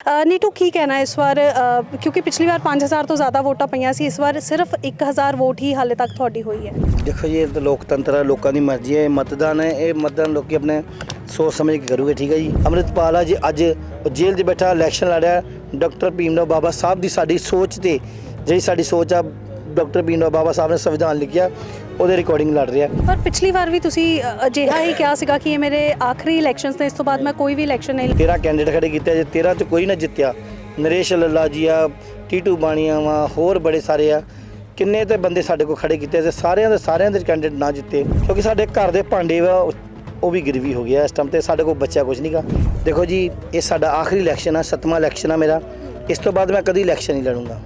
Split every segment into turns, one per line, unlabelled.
ਅ, ਨੀਟੂ ਕੀ ਕਹਿਣਾ ਇਸ ਵਾਰ? ਅ, ਕਿਉਂਕਿ ਪਿਛਲੀ ਵਾਰ 5000 ਤੋਂ ਜ਼ਿਆਦਾ ਵੋਟਾਂ ਪਈਆਂ ਸੀ ਇਸ ਵਾਰ ਸਿਰਫ 1000 ਵੋਟ ਹੀ ਹਾਲੇ ਤੱਕ ਤੁਹਾਡੀ ਹੋਈ ਹੈ।
ਦੇਖੋ ਜੀ ਇਹ ਤਾਂ ਲੋਕਤੰਤਰ ਹੈ ਲੋਕਾਂ ਦੀ ਮਰਜ਼ੀ ਹੈ ਇਹ ਮਤਦਾਨ ਹੈ ਇਹ ਮਤਦਾਨ ਲੋਕੀ ਆਪਣੇ ਸੋਚ ਸਮਝ ਕੇ ਕਰੂਗੇ ਠੀਕ ਹੈ ਜੀ। ਅੰਮ੍ਰਿਤਪਾਲ ਆ ਜੀ ਅੱਜ ਉਹ ਜੇਲ੍ਹ 'ਚ ਬੈਠਾ ਇਲੈਕਸ਼ਨ ਲੜਿਆ ਡਾਕਟਰ ਭੀਮਰਾਓ ਬਾਬਾ ਸਾਹਿਬ ਦੀ ਸਾਡੀ ਸੋਚ ਤੇ ਜਿਹੜੀ ਸਾਡੀ ਸੋਚ ਆ ਡਾਕਟਰ ਭੀਮਰਾਓ ਬਾਬਾ ਸਾਹਿਬ ਨੇ ਸੰਵਿਧਾਨ ਲਿਖਿਆ ਉਹਦੇ ਰਿਕਾਰਡਿੰਗ ਲੜ ਰਿਹਾ।
ਪਰ ਪਿਛਲੀ ਵਾਰ ਵੀ ਤੁਸੀਂ ਅਜਿਹਾ ਹੀ ਕਿਹਾ ਸੀਗਾ ਕਿ ਇਹ ਮੇਰੇ ਆਖਰੀ ਇਲੈਕਸ਼ਨਸ ਨੇ ਇਸ ਤੋਂ ਬਾਅਦ ਮੈਂ ਕੋਈ ਵੀ ਇਲੈਕਸ਼ਨ ਨਹੀਂ
13 ਕੈਂਡੀਡੇਟ ਖੜੇ ਕੀਤੇ ਜੇ 13 ਚ ਕੋਈ ਨਾ ਜਿੱਤਿਆ। ਨਰੇਸ਼ ਲੱਲਾ ਜੀ ਆ ਟੀਟੂ ਬਾਣੀਆਂ ਵਾ ਹੋਰ ਬੜੇ ਸਾਰੇ ਆ। ਕਿੰਨੇ ਤੇ ਬੰਦੇ ਸਾਡੇ ਕੋਲ ਖੜੇ ਕੀਤੇ ਤੇ ਸਾਰਿਆਂ ਦੇ ਸਾਰਿਆਂ ਦੇ ਕੈਂਡੀਡੇਟ ਨਾ ਜਿੱਤੇ। ਕਿਉਂਕਿ ਸਾਡੇ ਘਰ ਦੇ ਭਾਂਡੇ ਵਾ ਉਹ- ਉਹ ਵੀ ਗਿਰਵੀ ਹੋ ਗਿਆ ਇਸ ਟਾਈਮ ਤੇ ਸਾਡੇ ਕੋਲ ਬੱਚਾ ਕੁਝ ਨਹੀਂਗਾ ਦੇਖੋ ਜੀ ਇਹ ਸਾਡਾ ਆਖਰੀ ਇਲੈਕਸ਼ਨ ਆ ਸੱਤਵਾਂ ਇਲੈਕਸ਼ਨ ਆ ਮੇਰਾ। ਇਸ ਤੋਂ ਬਾਅਦ ਮੈਂ ਕਦੀ ਇਲੈਕਸ਼ਨ ਨਹੀਂ ਲੜੂੰਗਾ।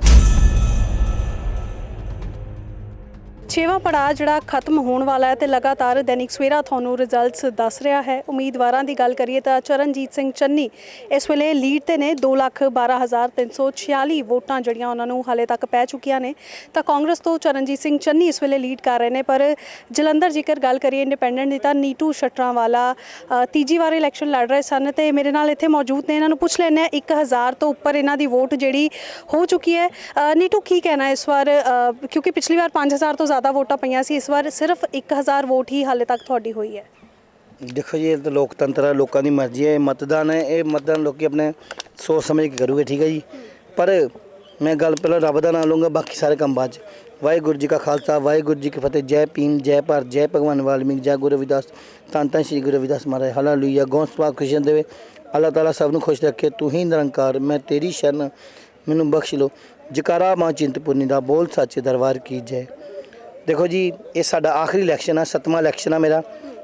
ਛੇਵਾਂ ਪੜਾਅ ਜਿਹੜਾ ਖਤਮ ਹੋਣ ਵਾਲਾ ਹੈ ਤੇ ਲਗਾਤਾਰ ਦੈਨਿਕ ਸਵੇਰਾ ਤੁਹਾਨੂੰ ਰਿਜ਼ਲਟਸ ਦੱਸ ਰਿਹਾ ਹੈ। ਉਮੀਦਵਾਰਾਂ ਦੀ ਗੱਲ ਕਰੀਏ ਤਾਂ ਚਰਨਜੀਤ ਸਿੰਘ ਚੰਨੀ ਇਸ ਵੇਲੇ ਲੀਡ ਤੇ ਨੇ। 212346 ਵੋਟਾਂ ਜਿਹੜੀਆਂ ਉਹਨਾਂ ਨੂੰ ਹਾਲੇ ਤੱਕ ਪੈ ਚੁੱਕੀਆਂ ਨੇ। ਤਾਂ ਕਾਂਗਰਸ ਤੋਂ ਚਰਨਜੀਤ ਸਿੰਘ ਚੰਨੀ ਇਸ ਵੇਲੇ ਲੀਡ ਕਰ ਰਹੇ ਨੇ। ਪਰ ਜਲੰਧਰ ਜੇਕਰ ਗੱਲ ਕਰੀਏ ਇੰਡੀਪੈਂਡੈਂਟ ਦੀ ਤਾਂ ਨੀਟੂ ਸ਼ਟਰਾਂਵਾਲਾ ਅ, ਤੀਜੀ ਵਾਰ ਇਲੈਕਸ਼ਨ ਲੜ ਰਹੇ ਸਨ ਤੇ ਮੇਰੇ ਨਾਲ ਇੱਥੇ ਮੌਜੂਦ ਨੇ। ਇਹਨਾਂ ਨੂੰ ਪੁੱਛ ਲੈਣੇ 1000 ਤੋਂ ਉੱਪਰ ਇਹਨਾਂ ਦੀ ਵੋਟ ਜਿਹੜੀ ਹੋ ਚੁੱਕੀ ਹੈ। ਨੀਟੂ ਕੀ ਕਹਿਣਾ ਇਸ ਵਾਰ? ਕਿਉਂਕਿ ਪਿਛਲੀ ਵਾਰ 5000 ਤੋਂ ਜ਼ਿਆਦਾ ਵੋਟਾਂ ਪਈਆਂ ਸੀ, ਇਸ ਵਾਰ ਸਿਰਫ 1000 ਵੋਟ ਹੀ ਹਾਲੇ ਤੱਕ ਤੁਹਾਡੀ ਹੋਈ ਹੈ।
ਦੇਖੋ ਜੀ, ਇਹ ਤਾਂ ਲੋਕਤੰਤਰ ਹੈ ਲੋਕਾਂ ਦੀ ਮਰਜ਼ੀ ਹੈ, ਇਹ ਮਤਦਾਨ ਹੈ, ਇਹ ਮਤਦਾਨ ਲੋਕੀ ਆਪਣੇ ਸੋਚ ਸਮਝ ਕੇ ਕਰੂਗੇ, ਠੀਕ ਹੈ ਜੀ। ਪਰ ਮੈਂ ਗੱਲ ਪਹਿਲਾਂ ਰੱਬ ਦਾ ਨਾਮ ਲਵਾਂਗਾ ਬਾਕੀ ਸਾਰੇ ਕੰਮ ਬਾਅਦ 'ਚ। ਵਾਹਿਗੁਰੂ ਜੀ ਕਾ ਖਾਲਸਾ, ਵਾਹਿਗੁਰੂ ਜੀ ਕੀ ਫਤਿਹ, ਜੈ ਭੀਮ, ਜੈ ਭਾਰਤ, ਜੈ ਭਗਵਾਨ ਵਾਲਮੀਕ, ਜੈ ਗੁਰੂ ਰਵਿਦਾਸ। ਧੰਨ ਧੰਨ ਸ਼੍ਰੀ ਗੁਰੂ ਰਵਿਦਾਸ ਮਹਾਰਾਜ, ਹਾਲੇਲੂਇਆ। ਗੋਸਪਾ ਖੁਸ਼ੀਆਂ ਦੇਵੇ ਅੱਲਾਹ ਤਾਲਾ ਸਭ ਨੂੰ ਖੁਸ਼ ਰੱਖੇ, ਤੂੰ ਹੀ ਨਿਰੰਕਾਰ, ਮੈਂ ਤੇਰੀ ਸ਼ਰਨ, ਮੈਨੂੰ ਬਖਸ਼ ਲੋ ਜਕਾਰਾ ਮਾਂ ਚਿੰਤਪੁਰਨੀ ਦਾ ਬੋਲ ਸੱਚੇ ਦਰਬਾਰ ਕੀ ਜੈ। ਦੇਖੋ ਜੀ, ਇਹ ਸਾਡਾ ਆਖਰੀ ਇਲੈਕਸ਼ਨ ਆ, ਸੱਤਵਾਂ ਇਲੈਕਸ਼ਨ ਆ ਮੇਰਾ।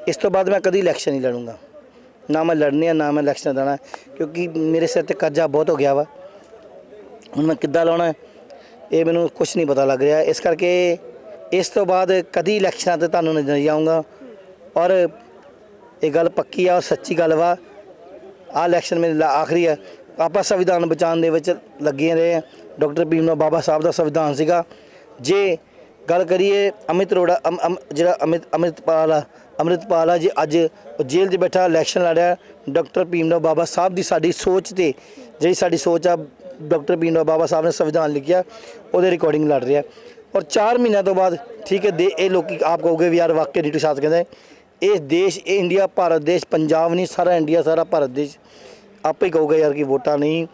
ਇਸ ਤੋਂ ਬਾਅਦ ਮੈਂ ਕਦੀ ਇਲੈਕਸ਼ਨ ਨਹੀਂ ਲੜੂੰਗਾ। ਨਾ ਮੈਂ ਲੜਨੇ ਆ, ਨਾ ਮੈਂ ਇਲੈਕਸ਼ਨ ਦੇਣਾ ਕਿਉਂਕਿ ਮੇਰੇ ਸਿਰ ਤੇ ਕਰਜ਼ਾ ਬਹੁਤ ਹੋ ਗਿਆ ਵਾ। ਹੁਣ ਮੈਂ ਕਿੱਦਾਂ ਲਾਉਣਾ ਇਹ ਮੈਨੂੰ ਕੁਝ ਨਹੀਂ ਪਤਾ ਲੱਗ ਰਿਹਾ। ਇਸ ਕਰਕੇ ਇਸ ਤੋਂ ਬਾਅਦ ਕਦੀ ਇਲੈਕਸ਼ਨਾਂ ਤੇ ਤੁਹਾਨੂੰ ਨਹੀਂ ਜਾਊਂਗਾ। ਔਰ ਇਹ ਗੱਲ ਪੱਕੀ ਆ ਔਰ ਸੱਚੀ ਗੱਲ ਵਾ। ਆ ਇਲੈਕਸ਼ਨ ਮੇਰੇ ਲਈ ਆਖਰੀ ਆ। ਆਪਾਂ ਸੰਵਿਧਾਨ ਬਚਾਉਣ ਦੇ ਵਿੱਚ ਲੱਗੇ ਰਹੇ ਆ। ਡਾਕਟਰ ਭੀਮ ਰਾਓ ਬਾਬਾ ਸਾਹਿਬ ਦਾ ਸੰਵਿਧਾਨ ਸੀਗਾ। ਜੇ ਗੱਲ ਕਰੀਏ ਅਮਿਤ ਅਰੋੜਾ, ਅਮ- ਅਮ- ਜਿਹੜਾ ਅਮਿਤ, ਅਮਿਤਪਾਲ ਆ ਅੰਮ੍ਰਿਤਪਾਲ ਆ ਜੀ ਅੱਜ ਜੇਲ੍ਹ 'ਚ ਬੈਠਾ ਇਲੈਕਸ਼ਨ ਲੜਿਆ ਡਾਕਟਰ ਭੀਮ ਬਾਬਾ ਸਾਹਿਬ ਦੀ ਸਾਡੀ ਸੋਚ ਤੇ, ਜਿਹੜੀ ਸਾਡੀ ਸੋਚ ਆ ਡਾਕਟਰ ਭੀਮ ਬਾਬਾ ਸਾਹਿਬ ਨੇ ਸੰਵਿਧਾਨ ਲਿਖਿਆ, ਉਹਦੇ ਰਿਕਾਰਡਿੰਗ ਲੜ ਰਿਹਾ। ਔਰ 4 ਮਹੀਨਿਆਂ ਤੋਂ ਬਾਅਦ, ਠੀਕ ਹੈ, ਦੇ, ਇਹ ਲੋਕੀ ਆਪ ਕਹੋਗੇ ਵੀ ਯਾਰ ਵਾਕਿਆ ਨੀਟੂ ਸਾਥ ਕਹਿੰਦੇ, ਇਹ ਦੇਸ਼, ਇਹ ਇੰਡੀਆ, ਭਾਰਤ ਦੇਸ਼, ਪੰਜਾਬ ਨਹੀਂ, ਸਾਰਾ ਇੰਡੀਆ, ਸਾਰਾ ਭਾਰਤ ਦੇਸ਼। ਆਪੇ ਹੀ ਕਹੂਗਾ ਯਾਰ ਕਿ ਵੋਟਾਂ ਨਹੀਂ,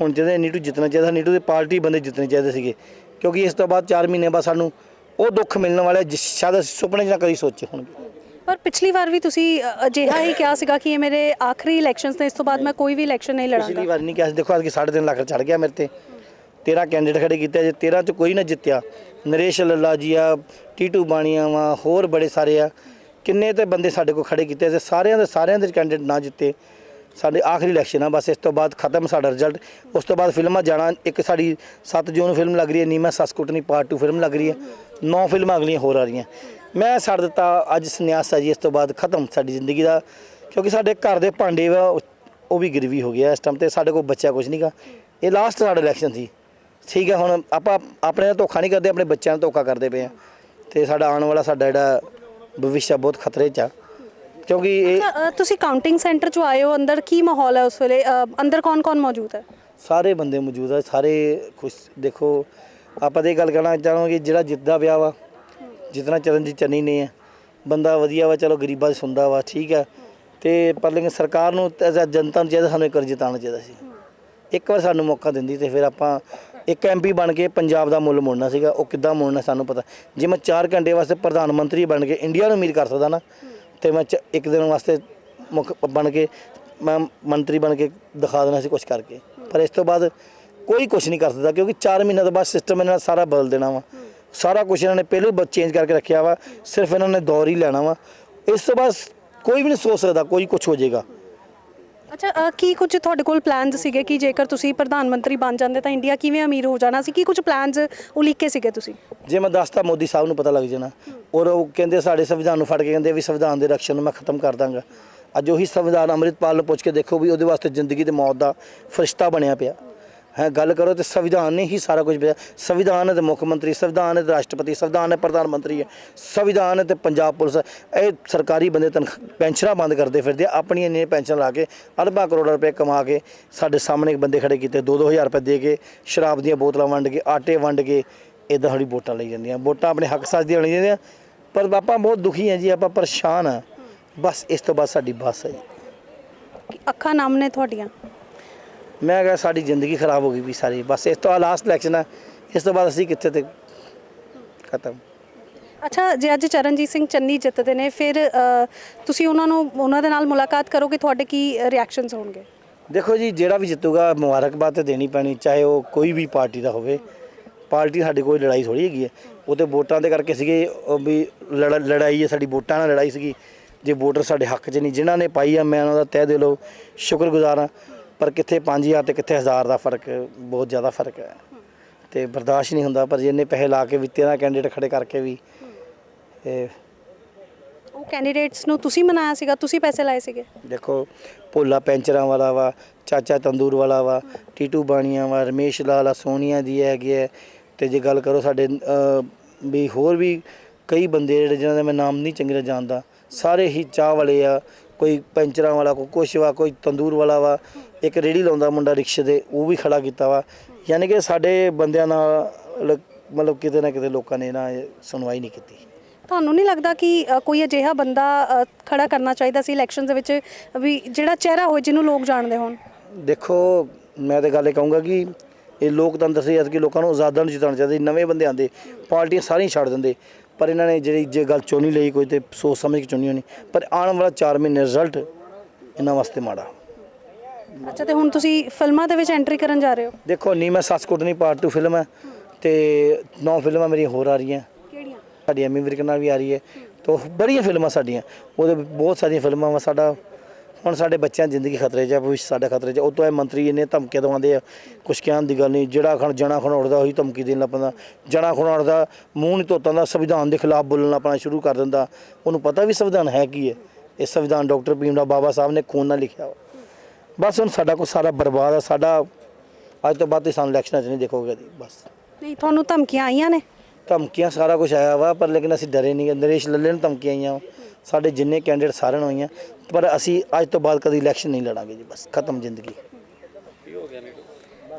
ਹੁਣ ਜਿਹਦੇ ਨੀਟੂ ਜਿੱਤਣਾ ਚਾਹੀਦਾ, ਨੀਟੂ ਦੇ ਪਾਰਟੀ ਬੰਦੇ ਜਿੱਤਣੇ ਚਾਹੀਦੇ ਸੀਗੇ। ਕਿਉਂਕਿ ਇਸ ਤੋਂ ਬਾਅਦ 4 ਮਹੀਨੇ ਬਾਅਦ ਸਾਨੂੰ ਉਹ ਦੁੱਖ ਮਿਲਣ ਵਾਲਾ ਜਿਸ ਸ਼ਾਇਦ ਅਸੀਂ ਸੁਪਨੇ 'ਚ ਨਾ ਕਦੀ ਸੋਚੇ ਹੋਣਗੇ।
ਪਰ ਪਿਛਲੀ ਵਾਰ ਵੀ ਤੁਸੀਂ ਅਜਿਹਾ ਹੀ ਕਿਹਾ ਸੀਗਾ ਕਿ ਇਹ ਮੇਰੇ ਆਖਰੀ ਇਲੈਕਸ਼ਨਸ ਨੇ ਇਸ ਤੋਂ ਬਾਅਦ ਮੈਂ ਕੋਈ ਵੀ ਇਲੈਕਸ਼ਨ ਨਹੀਂ
ਪਿਛਲੀ
ਲੜਾਂਗਾ
ਵਾਰ ਨਹੀਂ ਕਿਹਾ ਸੀ। ਦੇਖੋ ਅੱਜ 3.5 ਲੱਖ ਚੜ ਗਿਆ ਮੇਰੇ ਤੇ। 13 ਕੈਂਡੀਡੇਟ ਖੜੇ ਕੀਤੇ ਜੇ 13 ਚ ਕੋਈ ਨਾ ਜਿੱਤਿਆ ਨਰੇਸ਼ ਲੱਲਾ ਜੀ ਆ ਟੀਟੂ ਬਾਣੀਆਂ ਵਾ ਹੋਰ ਬੜੇ ਸਾਰੇ ਆ। ਕਿੰਨੇ ਤੇ ਬੰਦੇ ਸਾਡੇ ਕੋਲ ਖੜੇ ਕੀਤੇ ਤੇ ਸਾਰਿਆਂ ਦੇ ਸਾਰਿਆਂ ਦੇ ਕੈਂਡੀਡੇਟ ਨਾ ਜਿੱਤੇ ਸਾਡੇ ਆਖਰੀ ਇਲੈਕਸ਼ਨ ਆ, ਬਸ ਇਸ ਤੋਂ ਬਾਅਦ ਖਤਮ ਸਾਡਾ ਰਿਜ਼ਲਟ ਉਸ ਤੋਂ ਬਾਅਦ ਫਿਲਮਾਂ ਜਾਣਾ, ਇੱਕ ਸਾਡੀ 7 ਜੂਨ ਫਿਲਮ ਲੱਗ ਰਹੀ ਹੈ, ਨੀਮਾ ਸਸਕੁਟਨੀ ਪਾਰਟ 2 ਫਿਲਮ ਲੱਗ ਰਹੀ ਹੈ। ਨੌ ਫਿਲਮਾਂ ਅਗਲੀਆਂ ਹੋਰ ਆ ਰਹੀਆਂ। ਮੈਂ ਛੱਡ ਦਿੱਤਾ, ਅੱਜ ਸੰਨਿਆਸ ਆ ਜੀ, ਇਸ ਤੋਂ ਬਾਅਦ ਖਤਮ ਸਾਡੀ ਜ਼ਿੰਦਗੀ ਦਾ, ਕਿਉਂਕਿ ਸਾਡੇ ਘਰ ਦੇ ਭਾਂਡੇ ਵਾ, ਉਹ- ਵੀ ਗਿਰਵੀ ਹੋ ਗਿਆ ਇਸ ਟਾਈਮ ਤੇ, ਸਾਡੇ ਕੋਲ ਬੱਚਾ ਕੁਝ ਨਹੀਂਗਾ ਇਹ ਲਾਸਟ ਸਾਡਾ ਇਲੈਕਸ਼ਨ ਸੀ। ਠੀਕ ਹੈ, ਹੁਣ ਆਪਾਂ ਆਪਣੇ ਨਾਲ ਧੋਖਾ ਨਹੀਂ ਕਰਦੇ, ਆਪਣੇ ਬੱਚਿਆਂ ਨਾਲ ਧੋਖਾ ਕਰਦੇ ਪਏ ਆ ਤੇ ਸਾਡਾ ਆਉਣ ਵਾਲਾ, ਸਾਡਾ ਜਿਹੜਾ ਭਵਿੱਖ ਆ, ਬਹੁਤ ਖਤਰੇ 'ਚ ਆ। ਕਿਉਂਕਿ ਇਹ
ਅ, ਤੁਸੀਂ ਕਾਊਂਟਿੰਗ ਸੈਂਟਰ 'ਚ ਆਏ ਹੋ ਅੰਦਰ ਕੀ ਮਾਹੌਲ ਹੈ ਉਸ ਵੇਲੇ? ਅ, ਅੰਦਰ ਕੌਣ-ਕੌਣ ਮੌਜੂਦ ਹੈ?
ਸਾਰੇ ਬੰਦੇ ਮੌਜੂਦ ਆ ਸਾਰੇ ਖੁਸ਼ ਦੇਖੋ ਆਪਾਂ ਤੇ ਇਹ ਗੱਲ ਕਹਿਣਾ ਚਾਹਾਂਗੇ ਜਿਹੜਾ ਜਿੱਤਦਾ ਪਿਆ ਵਾ ਜਿਤਨਾ ਚਰਨਜੀਤ ਚੰਨੀ ਨੇ ਆ ਬੰਦਾ ਵਧੀਆ ਵਾ ਚਲੋ ਗਰੀਬਾਂ ਦੀ ਸੁਣਦਾ ਵਾ ਠੀਕ ਆ। ਤੇ ਪਰ ਲੇਕਿਨ ਸਰਕਾਰ ਨੂੰ ਤੇ ਜਾਂ ਜਨਤਾ ਨੂੰ ਚਾਹੀਦਾ ਸਾਨੂੰ ਇੱਕ ਵਾਰ ਜਿਤਾਉਣਾ ਚਾਹੀਦਾ ਸੀ। ਇੱਕ ਵਾਰ ਸਾਨੂੰ ਮੌਕਾ ਦਿੰਦੀ ਤੇ ਫਿਰ ਆਪਾਂ ਇੱਕ ਐਮਪੀ ਬਣ ਕੇ ਪੰਜਾਬ ਦਾ ਮੁੱਲ ਮੋੜਨਾ ਸੀਗਾ ਉਹ ਕਿੱਦਾਂ ਮੋੜਨਾ ਸਾਨੂੰ ਪਤਾ। ਜੇ ਮੈਂ 4 ਘੰਟੇ ਵਾਸਤੇ ਪ੍ਰਧਾਨ ਮੰਤਰੀ ਬਣ ਕੇ ਇੰਡੀਆ ਨੂੰ ਅਮੀਰ ਕਰ ਸਕਦਾ ਨਾ ਤੇ ਮੈਂ ਚ- ਇੱਕ ਦਿਨ ਵਾਸਤੇ ਮੁੱਖ ਬਣ ਕੇ ਮੈਂ ਮੰਤਰੀ ਬਣ ਕੇ ਦਿਖਾ ਦੇਣਾ ਸੀ ਕੁਝ ਕਰਕੇ। ਪਰ ਇਸ ਤੋਂ ਬਾਅਦ ਕੋਈ ਕੁਝ ਨਹੀਂ ਕਰ ਸਕਦਾ ਕਿਉਂਕਿ 4 ਮਹੀਨਿਆਂ ਤੋਂ ਬਾਅਦ ਸਿਸਟਮ ਇਹਨਾਂ ਨੇ ਸਾਰਾ ਬਦਲ ਦੇਣਾ ਵਾ। ਸਾਰਾ ਕੁਝ ਇਹਨਾਂ ਨੇ ਪਹਿਲਾਂ ਹੀ ਚੇਂਜ ਕਰਕੇ ਰੱਖਿਆ ਵਾ, ਸਿਰਫ ਇਹਨਾਂ ਨੇ ਦੌਰ ਹੀ ਲੈਣਾ ਵਾ। ਇਸ ਤੋਂ ਬਾਅਦ ਕੋਈ ਵੀ ਨਹੀਂ ਸੋਚ ਸਕਦਾ ਕੋਈ ਕੁਝ ਹੋ ਜਾਏਗਾ।
ਅੱਛਾ ਅ, ਕੀ ਕੁਝ ਤੁਹਾਡੇ ਕੋਲ ਪਲਾਨਸ ਸੀਗੇ ਕਿ ਜੇਕਰ ਤੁਸੀਂ ਪ੍ਰਧਾਨ ਮੰਤਰੀ ਬਣ ਜਾਂਦੇ ਤਾਂ ਇੰਡੀਆ ਕਿਵੇਂ ਅਮੀਰ ਹੋ ਜਾਣਾ ਸੀ? ਕੀ ਕੁਝ ਪਲਾਨਸ ਉਲੀਕੇ ਸੀਗੇ ਤੁਸੀਂ?
ਜੇ ਮੈਂ ਦੱਸਤਾ ਮੋਦੀ ਸਾਹਿਬ ਨੂੰ ਪਤਾ ਲੱਗ ਜਾਣਾ। ਔਰ ਉਹ ਕਹਿੰਦੇ ਸਾਡੇ ਸੰਵਿਧਾਨ ਨੂੰ ਫੜ ਕੇ ਕਹਿੰਦੇ ਵੀ ਸੰਵਿਧਾਨ ਦੇ ਰਕਸ਼ਣ ਨੂੰ ਮੈਂ ਖਤਮ ਕਰ ਦਾਂਗਾ। ਅੱਜ ਉਹੀ ਸੰਵਿਧਾਨ ਅੰਮ੍ਰਿਤਪਾਲ ਨੂੰ ਪੁੱਛ ਕੇ ਦੇਖੋ ਵੀ ਉਹਦੇ ਵਾਸਤੇ ਜ਼ਿੰਦਗੀ ਤੇ ਮੌਤ ਦਾ ਫਰਿਸ਼ਤਾ ਬਣਿਆ ਪਿਆ। ਹੈ, ਗੱਲ ਕਰੋ ਤੇ ਸੰਵਿਧਾਨ ਨੇ ਹੀ ਸਾਰਾ ਕੁਝ ਸੰਵਿਧਾਨ ਹੈ ਤੇ ਮੁੱਖ ਮੰਤਰੀ, ਸੰਵਿਧਾਨ ਹੈ ਤੇ ਰਾਸ਼ਟਰਪਤੀ, ਸੰਵਿਧਾਨ ਹੈ ਪ੍ਰਧਾਨ ਮੰਤਰੀ ਹੈ। ਸੰਵਿਧਾਨ ਹੈ ਤੇ ਪੰਜਾਬ ਪੁਲਿਸ, ਇਹ ਸਰਕਾਰੀ ਬੰਦੇ ਤਨਖਾਹ ਪੈਨਸ਼ਨਾਂ ਬੰਦ ਕਰਦੇ ਫਿਰਦੇ ਆਪਣੀਆਂ ਇੰਨੀਆਂ ਪੈਨਸ਼ਨ ਲਾ ਕੇ ਅਰਬਾਂ ਕਰੋੜਾਂ ਰੁਪਏ ਕਮਾ ਕੇ, ਸਾਡੇ ਸਾਹਮਣੇ ਬੰਦੇ ਖੜੇ ਕੀਤੇ 2-2000 ਰੁਪਏ ਦੇ ਕੇ, ਸ਼ਰਾਬ ਦੀਆਂ ਬੋਤਲਾਂ ਵੰਡ ਕੇ, ਆਟੇ ਵੰਡ ਕੇ ਇਦਾਂ ਸਾਡੀ ਵੋਟਾਂ ਲਈ ਜਾਂਦੀਆਂ। ਵੋਟਾਂ ਆਪਣੇ ਹੱਕ ਸੱਚ ਦੀਆਂ ਲੈਣੀਆਂ ਜਾਂਦੀਆਂ ਪਰ ਆਪਾਂ ਬਹੁਤ ਦੁਖੀ ਹਾਂ ਜੀ, ਆਪਾਂ ਪਰੇਸ਼ਾਨ ਆ ਬਸ ਇਸ ਤੋਂ ਬਾਅਦ ਸਾਡੀ ਬੱਸ ਹੈ
ਅੱਖਾਂ ਨਾਮ ਨੇ ਤੁਹਾਡੀਆਂ?
ਮੈਂ ਕਿਹਾ ਸਾਡੀ ਜ਼ਿੰਦਗੀ ਖਰਾਬ ਹੋ ਗਈ ਵੀ ਸਾਰੀ ਬਸ ਇਸ ਤੋਂ ਲਾਸਟ ਇਲੈਕਸ਼ਨ ਹੈ ਇਸ ਤੋਂ ਬਾਅਦ ਅਸੀਂ ਕਿੱਥੇ ਤੇ ਖਤਮ।
ਅੱਛਾ ਜੇ ਅੱਜ ਚਰਨਜੀਤ ਸਿੰਘ ਚੰਨੀ ਜਿੱਤਦੇ ਨੇ ਫਿਰ ਅ, ਤੁਸੀਂ ਉਹਨਾਂ ਨੂੰ ਉਹਨਾਂ ਦੇ ਨਾਲ ਮੁਲਾਕਾਤ ਕਰੋਗੇ? ਤੁਹਾਡੇ ਕੀ ਰਿਐਕਸ਼ਨਸ ਹੋਣਗੇ?
ਦੇਖੋ ਜੀ ਜਿਹੜਾ ਵੀ ਜਿੱਤੂਗਾ ਮੁਬਾਰਕਬਾਦ ਤੇ ਦੇਣੀ ਪੈਣੀ ਚਾਹੇ ਉਹ ਕੋਈ ਵੀ ਪਾਰਟੀ ਦਾ ਹੋਵੇ। ਪਾਰਟੀ ਸਾਡੀ ਕੋਈ ਲੜਾਈ ਥੋੜੀ ਹੈਗੀ ਹੈ। ਉਹ ਤੇ ਵੋਟਾਂ ਦੇ ਕਰਕੇ ਸੀਗੇ ਉਹ ਵੀ ਲੜਾ- ਲੜਾਈ ਹੈ ਸਾਡੀ ਵੋਟਾਂ ਨਾਲ ਲੜਾਈ ਸੀਗੀ। ਜੇ ਵੋਟਰ ਸਾਡੇ ਹੱਕ 'ਚ ਨਹੀਂ ਜਿਨ੍ਹਾਂ ਨੇ ਪਾਈ ਆ ਮੈਂ ਉਹਨਾਂ ਦਾ ਤਹਿ ਦਿਲੋਂ ਸ਼ੁਕਰਗੁਜ਼ਾਰ ਹਾਂ। ਪਰ ਕਿੱਥੇ 5000 ਤੇ ਕਿੱਥੇ 1000 ਦਾ ਫ਼ਰਕ ਬਹੁਤ ਜ਼ਿਆਦਾ ਫ਼ਰਕ ਹੈ। ਤੇ ਬਰਦਾਸ਼ਤ ਨਹੀਂ ਹੁੰਦਾ ਪਰ ਜਿੰਨੇ ਪੈਸੇ ਲਾ ਕੇ ਵੀ 13 ਕੈਂਡੀਡੇਟ ਖੜੇ ਕਰਕੇ ਵੀ ਇਹ
ਉਹ ਕੈਂਡੀਡੇਟਸ ਨੂੰ ਤੁਸੀਂ ਮਨਾਇਆ ਸੀਗਾ ਤੁਸੀਂ ਪੈਸੇ ਲਾਏ ਸੀਗੇ?
ਦੇਖੋ ਭੋਲਾ ਪੈਂਚਰਾਂ ਵਾਲਾ ਵਾ ਚਾਚਾ ਤੰਦੂਰ ਵਾਲਾ ਵਾ ਟੀਟੂ ਬਾਣੀਆਂ ਵਾ ਰਮੇਸ਼ ਲਾਲਾ ਸੋਨੀਆ ਦੀ ਹੈਗੀ ਹੈ ਤੇ ਜੇ ਗੱਲ ਕਰੋ ਸਾਡੇ ਵੀ ਹੋਰ ਵੀ ਕਈ ਬੰਦੇ ਜਿਹੜੇ ਜਿਨ੍ਹਾਂ ਦਾ ਮੈਂ ਨਾਮ ਨਹੀਂ ਚੰਗੀ ਤਰ੍ਹਾਂ ਜਾਣਦਾ ਸਾਰੇ ਹੀ ਚਾਹ ਵਾਲੇ ਆ ਕੋਈ ਪੈਂਚਰਾਂ ਵਾਲਾ ਕੋਈ ਕੁਛ ਵਾ ਕੋਈ ਤੰਦੂਰ ਵਾਲਾ ਵਾ ਇੱਕ ਰੇੜੀ ਲਾਉਂਦਾ ਮੁੰਡਾ ਰਿਕਸ਼ੇ ਦੇ ਉਹ ਵੀ ਖੜਾ ਕੀਤਾ ਵਾ। ਯਾਨੀ ਕਿ ਸਾਡੇ ਬੰਦਿਆਂ ਨਾਲ ਮਤਲਬ ਕਿਤੇ ਨਾ ਕਿਤੇ ਲੋਕਾਂ ਨੇ ਨਾ ਸੁਣਵਾਈ ਨਹੀਂ ਕੀਤੀ।
ਤੁਹਾਨੂੰ ਨਹੀਂ ਲੱਗਦਾ ਕਿ ਕੋਈ ਅਜਿਹਾ ਬੰਦਾ ਖੜਾ ਕਰਨਾ ਚਾਹੀਦਾ ਸੀ ਇਲੈਕਸ਼ਨਸ ਦੇ ਵਿੱਚ ਵੀ ਜਿਹੜਾ ਚਿਹਰਾ ਹੋਏ ਜਿਹਨੂੰ ਲੋਕ ਜਾਣਦੇ ਹੋਣ?
ਦੇਖੋ ਮੈਂ ਤਾਂ ਗੱਲ ਇਹ ਕਹੂੰਗਾ ਕਿ ਇਹ ਲੋਕਤੰਤਰ ਸੀ ਅੱਜ ਕਿ ਲੋਕਾਂ ਨੂੰ ਆਜ਼ਾਦਾਂ ਨੂੰ ਜਿਤਾਉਣਾ ਚਾਹੀਦਾ। ਨਵੇਂ ਬੰਦੇ ਆਉਂਦੇ ਪਾਰਟੀਆਂ ਸਾਰੀਆਂ ਛੱਡ ਦਿੰਦੇ। ਪਰ ਇਹਨਾਂ ਨੇ ਜਿਹੜੀ ਜੇ ਗੱਲ ਚੁਣੀ ਲਈ ਕੋਈ ਤੇ ਸੋਚ ਸਮਝ ਕੇ ਚੁਣੀ ਹੋਣੀ ਪਰ ਆਉਣ ਵਾਲਾ 4 ਮਹੀਨੇ ਰਿਜ਼ਲਟ ਇਹਨਾਂ ਵਾਸਤੇ ਮਾੜਾ।
ਅੱਛਾ ਤੇ ਹੁਣ ਤੁਸੀਂ ਫਿਲਮਾਂ ਦੇ ਵਿੱਚ ਐਂਟਰੀ ਕਰਨ ਜਾ ਰਹੇ ਹੋ?
ਦੇਖੋ ਨੀ ਮੈਂ ਸੱਸ ਕੁੱਟਣੀ ਪਾਰਟ 2 ਫਿਲਮ ਹੈ ਤੇ ਨੌ ਫਿਲਮਾਂ ਮੇਰੀਆਂ ਹੋਰ ਆ ਰਹੀਆਂ।
ਕਿਹੜੀਆਂ?
ਸਾਡੀ ਐਮੀ ਵਿਰਕ ਨਾਲ ਵੀ ਆ ਰਹੀ ਹੈ। ਤੋ ਬੜੀਆਂ ਫਿਲਮਾਂ ਸਾਡੀਆਂ। ਉਹਦੇ ਬਹੁਤ ਸਾਰੀਆਂ ਫਿਲਮਾਂ ਵਾ ਸਾਡਾ ਹੁਣ ਸਾਡੇ ਬੱਚਿਆਂ ਦੀ ਜ਼ਿੰਦਗੀ ਖਤਰੇ 'ਚ ਆ ਭਵਿੱਖ ਸਾਡਾ ਖਤਰੇ 'ਚ। ਉਹ ਤੋਂ ਇਹ ਮੰਤਰੀ ਇੰਨੇ ਧਮਕੀਆਂ ਦਵਾਉਂਦੇ ਆ ਕੁਛ ਕਹਿਣ ਦੀ ਗੱਲ ਨਹੀਂ। ਜਿਹੜਾ ਖਣ ਜਣਾ ਖਣੋੜਦਾ ਉਹੀ ਧਮਕੀ ਦੇਣ ਲੱਗ ਪੈਂਦਾ। ਜਣਾ ਖਣੋੜਦਾ ਮੂੰਹ ਨਹੀਂ ਧੋਤਾ ਦਾ ਸੰਵਿਧਾਨ ਦੇ ਖਿਲਾਫ ਬੋਲਣ ਆਪਣਾ ਸ਼ੁਰੂ ਕਰ ਦਿੰਦਾ। ਉਹਨੂੰ ਪਤਾ ਵੀ ਸੰਵਿਧਾਨ ਹੈ ਕੀ ਹੈ? ਇਹ ਸੰਵਿਧਾਨ ਡਾਕਟਰ ਭੀਮ ਰਾਓ ਬਾਬਾ ਸਾਹਿਬ ਨੇ ਖੂਨ ਨਾਲ ਲਿਖਿਆ ਵਾ। ਬਸ ਹੁਣ ਸਾਡਾ ਕੁਛ ਸਾਰਾ ਬਰਬਾਦ ਆ ਸਾਡਾ ਅੱਜ ਤੋਂ ਬਾਅਦ ਤੇ ਸਾਨੂੰ ਇਲੈਕਸ਼ਨਾਂ 'ਚ ਨਹੀਂ ਦੇਖੋਗੇ ਜੀ ਬਸ।
ਨਹੀਂ ਤੁਹਾਨੂੰ ਧਮਕੀਆਂ ਆਈਆਂ ਨੇ?
ਧਮਕੀਆਂ ਸਾਰਾ ਕੁਝ ਆਇਆ ਵਾ ਪਰ ਲੇਕਿਨ ਅਸੀਂ ਡਰੇ ਨਹੀਂ। ਨਰੇਸ਼ ਲੱਲੇ ਨੂੰ ਧਮਕੀਆਂ ਆਈਆਂ ਵਾ। ਸਾਡੇ ਜਿੰਨੇ ਕੈਂਡੀਡੇਟ ਸਾਰਿਆਂ ਨੂੰ ਹੋਈਆਂ, ਪਰ ਅਸੀਂ ਅੱਜ ਤੋਂ ਬਾਅਦ ਕਦੀ ਇਲੈਕਸ਼ਨ ਨਹੀਂ ਲੜਾਂਗੇ ਜੀ, ਬਸ ਖਤਮ ਜ਼ਿੰਦਗੀ।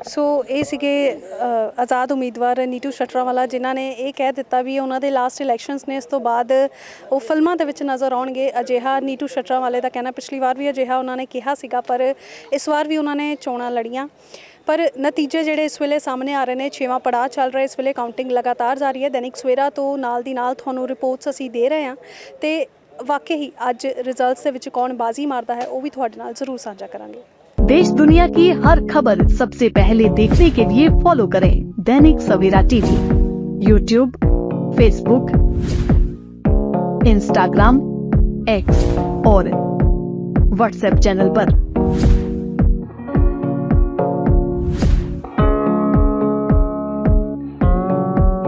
ਸੋ ਇਹ ਸੀਗੇ ਆਜ਼ਾਦ ਉਮੀਦਵਾਰ ਨੀਟੂ ਸ਼ਟਰਾਵਾਲਾ, ਜਿਨ੍ਹਾਂ ਨੇ ਇਹ ਕਹਿ ਦਿੱਤਾ ਵੀ ਉਹਨਾਂ ਦੇ ਲਾਸਟ ਇਲੈਕਸ਼ਨਸ ਨੇ, ਇਸ ਤੋਂ ਬਾਅਦ ਉਹ ਫਿਲਮਾਂ ਦੇ ਵਿੱਚ ਨਜ਼ਰ ਆਉਣਗੇ। ਅਜਿਹਾ ਨੀਟੂ ਸ਼ਟਰਾਵਾਲੇ ਦਾ ਕਹਿਣਾ, ਪਿਛਲੀ ਵਾਰ ਵੀ ਅਜਿਹਾ ਉਹਨਾਂ ਨੇ ਕਿਹਾ ਸੀਗਾ, ਪਰ ਇਸ ਵਾਰ ਵੀ ਉਹਨਾਂ ਨੇ ਚੋਣਾਂ ਲੜੀਆਂ। ਪਰ ਨਤੀਜੇ ਜਿਹੜੇ ਇਸ ਵੇਲੇ ਸਾਹਮਣੇ ਆ ਰਹੇ ਨੇ, ਛੇਵਾਂ ਪੜਾਅ ਚੱਲ ਰਿਹਾ, ਇਸ ਵੇਲੇ ਕਾਊਂਟਿੰਗ ਲਗਾਤਾਰ ਜਾਰੀ ਹੈ। ਦੈਨਿਕ ਸਵੇਰਾ ਤੋਂ ਨਾਲ ਦੀ ਨਾਲ ਤੁਹਾਨੂੰ ਰਿਪੋਰਟਸ ਅਸੀਂ ਦੇ ਰਹੇ ਹਾਂ। ਤੇ ਵਾਕਈ ਹੀ ਅੱਜ ਰਿਜ਼ਲਟਸ ਦੇ ਵਿੱਚ ਕੌਣ ਬਾਜ਼ੀ ਮਾਰਦਾ ਹੈ ਉਹ ਵੀ ਤੁਹਾਡੇ ਨਾਲ ਜ਼ਰੂਰ ਸਾਂਝਾ ਕਰਾਂਗੇ
देश दुनिया की हर खबर सबसे पहले देखने के लिए फॉलो करें Dainik Savera TV YouTube Facebook Instagram X और व्हाट्सएप चैनल पर।